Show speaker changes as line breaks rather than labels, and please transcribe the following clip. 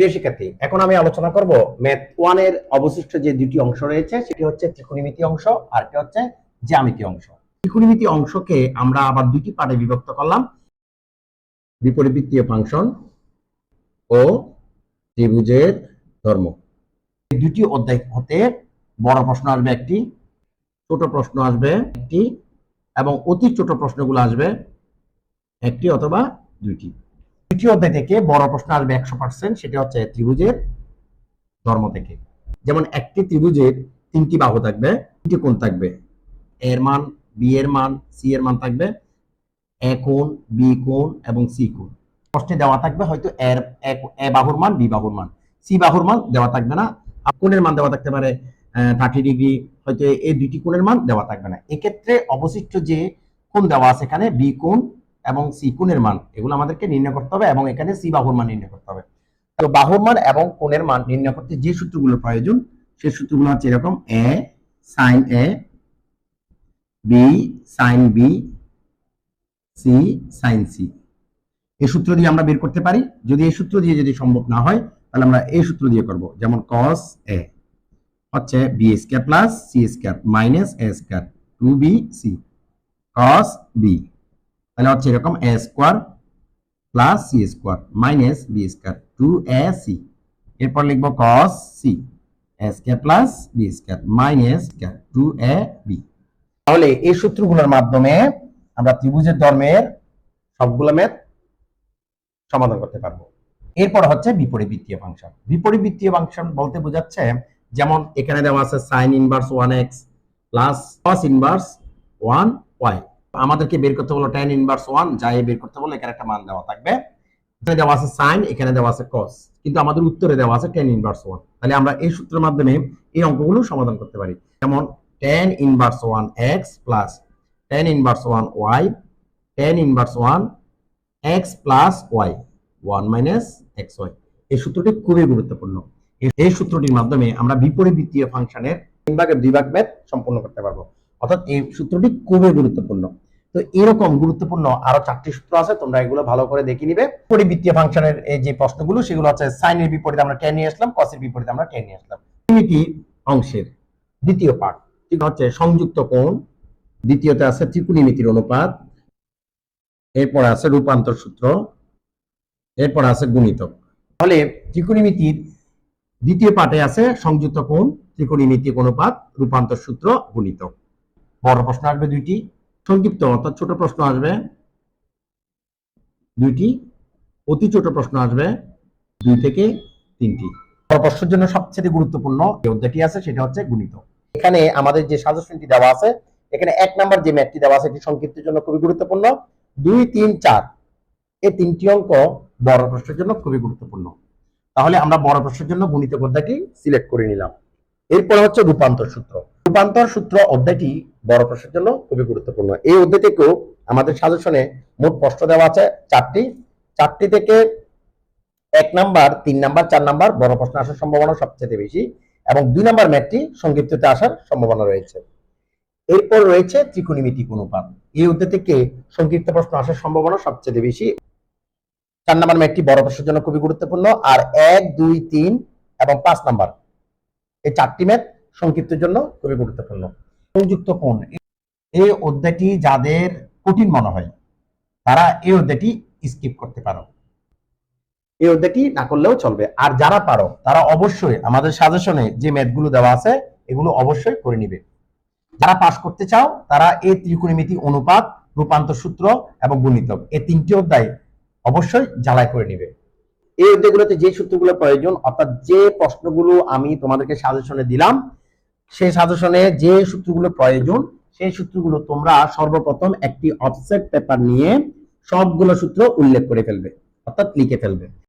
প্রিয় শিক্ষার্থী, এখন আমি আলোচনা করব ম্যাথ ওয়ানের অবশিষ্ট যে দুটি অংশ রয়েছে, সেটি হচ্ছে ত্রিকোণমিতি অংশ আর একটি হচ্ছে জ্যামিতি অংশ। ত্রিকোণমিতি অংশকে আমরা আবার দুটি পার্টে বিভক্ত করলাম। বিপরীবৃত্তীয় ফাংশন ও ত্রিভুজের ধর্ম। এই দুটি অধ্যায় হতে বড় প্রশ্ন আসবে একটি, ছোট প্রশ্ন আসবে একটি, এবং অতি ছোট প্রশ্নগুলো আসবে একটি অথবা দুইটি। দুটি অধ্যায় থেকে বড় প্রশ্ন আসবে একশো পার্সেন্ট সেটা হচ্ছে ত্রিভুজের ধর্ম থেকে। যেমন একটি ত্রিভুজের তিনটি বাহু থাকবে, তিনটি কোণ থাকবে। এর মান বি এর মান সি এর মান থাকবে। এ কোণ বি কোণ এবং সি কোণ। প্রশ্নে দেওয়া থাকবে হয়তো এর এ বাহুর মান, বি বাহুর মান। সি বাহুর মান দেওয়া থাকবে না। কোণের মান দেওয়া থাকতে পারে থার্টি ডিগ্রি হয়তো এই দুইটি কোণের মান দেওয়া থাকবে না। এক্ষেত্রে অবশিষ্ট যে কোণ দেওয়া আছে এখানে বি কোণ এবং সি কোণের মান, এগুলো আমাদেরকে নির্ণয় করতে হবে এবং এখানে সি বাহুর মান নির্ণয় করতে হবে। তো বাহুর মান এবং কোণের মান নির্ণয় করতে যে সূত্রগুলো প্রয়োজন সেই সূত্রগুলো হচ্ছে এরকম A sine A B sine B C sine C এই সূত্র দিয়ে আমরা বের করতে পারি। যদি এই সূত্র দিয়ে যদি সম্ভব না হয়, তাহলে আমরা এই সূত্র দিয়ে করব। যেমন cos এ হচ্ছে B square plus C square minus A square two B C cos B তাহলে হচ্ছে এরকম A square plus C square minus B square two A C এরপর লিখব cos C A square plus B square minus two A B তাহলে এই সূত্রগুলোর মাধ্যমে আমরা ত্রিভুজের ধর্মের সবগুলো ম্যাথ সমাধান করতে পারব। এরপর হচ্ছে বিপরীবৃত্তীয় ফাংশন। বিপরীবৃত্তীয় ফাংশন বলতে বোঝাচ্ছে যেমন এখানে দেওয়া আছে sine inverse one x plus cos inverse one y আমাদেরকে বের করতে বলো টেন ইনভার্স ওয়ান যাই বের করতে বলো এখানে একটা মান দেওয়া থাকবে। এখানে দেওয়া আছে সাইন এখানে দেওয়া আছে কস কিন্তু আমাদের উত্তরে দেওয়া আছে টেন ইনভার্স ওয়ান তাহলে আমরা এই সূত্রের মাধ্যমে এই অঙ্কগুলো সমাধান করতে পারি। যেমন tan inverse one x plus tan inverse one y tan inverse one x plus y one minus x y এই সূত্রটি খুবই গুরুত্বপূর্ণ। এই- সূত্রটির মাধ্যমে আমরা বিপরীবৃত্তীয় ফাংশনের তিন ভাগের দুই ভাগ ম্যাথ সম্পূর্ণ করতে পারব। অর্থাৎ এই সূত্রটি খুবই গুরুত্বপূর্ণ। তো এরকম গুরুত্বপূর্ণ আরও চারটি সূত্র আছে, তোমরা এগুলো ভালো করে দেখে নিবে। পরিবৃত্তীয় ফাংশনের এই যে প্রশ্নগুলো, সেগুলো হচ্ছে সাইনের বিপরীতে আমরা টেন নিয়ে আসলাম কসের বিপরীতে আমরা টেন নিয়ে আসলাম। ত্রিমিতি অংশের দ্বিতীয় পার্ট ঠিক হচ্ছে, সংযুক্ত কোণ, দ্বিতীয়তে আছে ত্রিকোণমিতির অনুপাত, এরপর আছে রূপান্তর সূত্র, এরপর আছে গুণিতক তাহলে ত্রিকোণমিতির দ্বিতীয় পার্টে আছে সংযুক্ত কোণ, ত্রিকোণমিতিক অনুপাত, রূপান্তর সূত্র গুণিতক বড় প্রশ্ন আসবে দুইটি। সংক্ষিপ্ত, অর্থাৎ ছোট প্রশ্ন আসবে দুইটি। অতি ছোট প্রশ্ন আসবে দুই থেকে তিনটি। বড় প্রশ্নের জন্য সবচেয়ে গুরুত্বপূর্ণ যে অধ্যায়টি আছে, সেটা হচ্ছে গুণিতক এখানে আমাদের যে সাজেশনটি দেওয়া আছে, এখানে এক নাম্বার যে ম্যাথটি দেওয়া আছে, এটি সংক্ষিপ্তের জন্য খুবই গুরুত্বপূর্ণ। দুই, তিন, চার, এই তিনটি অঙ্ক বড় প্রশ্নের জন্য খুবই গুরুত্বপূর্ণ। তাহলে আমরা বড় প্রশ্নের জন্য গণিত অধ্যায়টি সিলেক্ট করে নিলাম। এরপর হচ্ছে রূপান্তর সূত্র। রূপান্তর সূত্র অধ্যায়টি বড় প্রশ্নের জন্য খুবই গুরুত্বপূর্ণ। এই অধ্যায় থেকেও আমাদের সাজেশনে মোট প্রশ্ন দেওয়া আছে চারটি। চারটি থেকে এক নাম্বার, তিন নাম্বার, চার নাম্বার বড় প্রশ্ন আসার সম্ভাবনা সবচেয়ে বেশি এবং দুই নাম্বার ম্যাথটি সংক্ষিপ্ততে আসার সম্ভাবনা রয়েছে। এরপর রয়েছে ত্রিকোণমিতিক অনুপাত। এই অধ্যায় থেকে সংক্ষিপ্ত প্রশ্ন আসার সম্ভাবনা সবচেয়ে বেশি। চার নাম্বার ম্যাটটি বড় প্রশ্নের জন্য খুবই গুরুত্বপূর্ণ। আর এক, দুই, তিন এবং পাঁচ নাম্বার। এই চারটি ম্যাথ সংক্ষিপ্তের জন্য খুবই গুরুত্বপূর্ণ। সংযুক্ত কোণ এই অধ্যায়টি যাদের কঠিন মনে হয়, তারা এই অধ্যায়টি স্কিপ করতে পারো। এই অধ্যায়টি না করলেও চলবে। আর যারা পারো, তারা অবশ্যই আমাদের সাজেশনে যে ম্যাথগুলো দেওয়া আছে, এগুলো অবশ্যই করে নিবে। যারা পাশ করতে চাও, তারা এই ত্রিকোণমিতি অনুপাত, রূপান্তর সূত্র এবং গুণিতক, এই তিনটি অধ্যায় অবশ্যই জ্বালাই করে নিবে। এই অধ্যায়গুলোতে যে সূত্রগুলো প্রয়োজন, অর্থাৎ যে প্রশ্নগুলো আমি তোমাদেরকে সাজেশনে দিলাম সেই সাজেশনে যে সূত্রগুলো প্রয়োজন, সেই সূত্রগুলো তোমরা সর্বপ্রথম একটি অফসেট পেপার নিয়ে সবগুলো সূত্র উল্লেখ করে ফেলবে, অর্থাৎ লিখে ফেলবে।